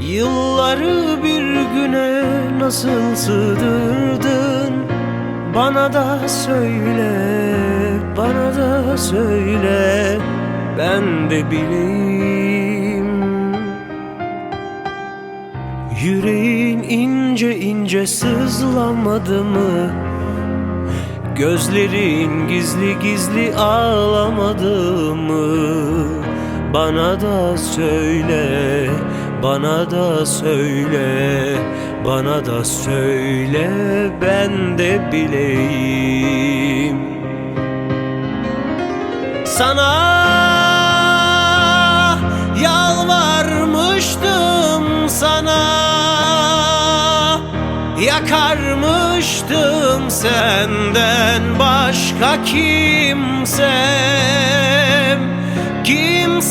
Yılları bir güne nasıl sığdırdın Bana da söyle, bana da söyle Ben de bileyim Yüreğin ince ince sızlamadı mı? Gözlerin gizli gizli ağlamadı mı? Bana da söyle, bana da söyle, bana da söyle ben de bileyim. Sana yalvarmıştım sana Yakarmıştım senden başka kimsem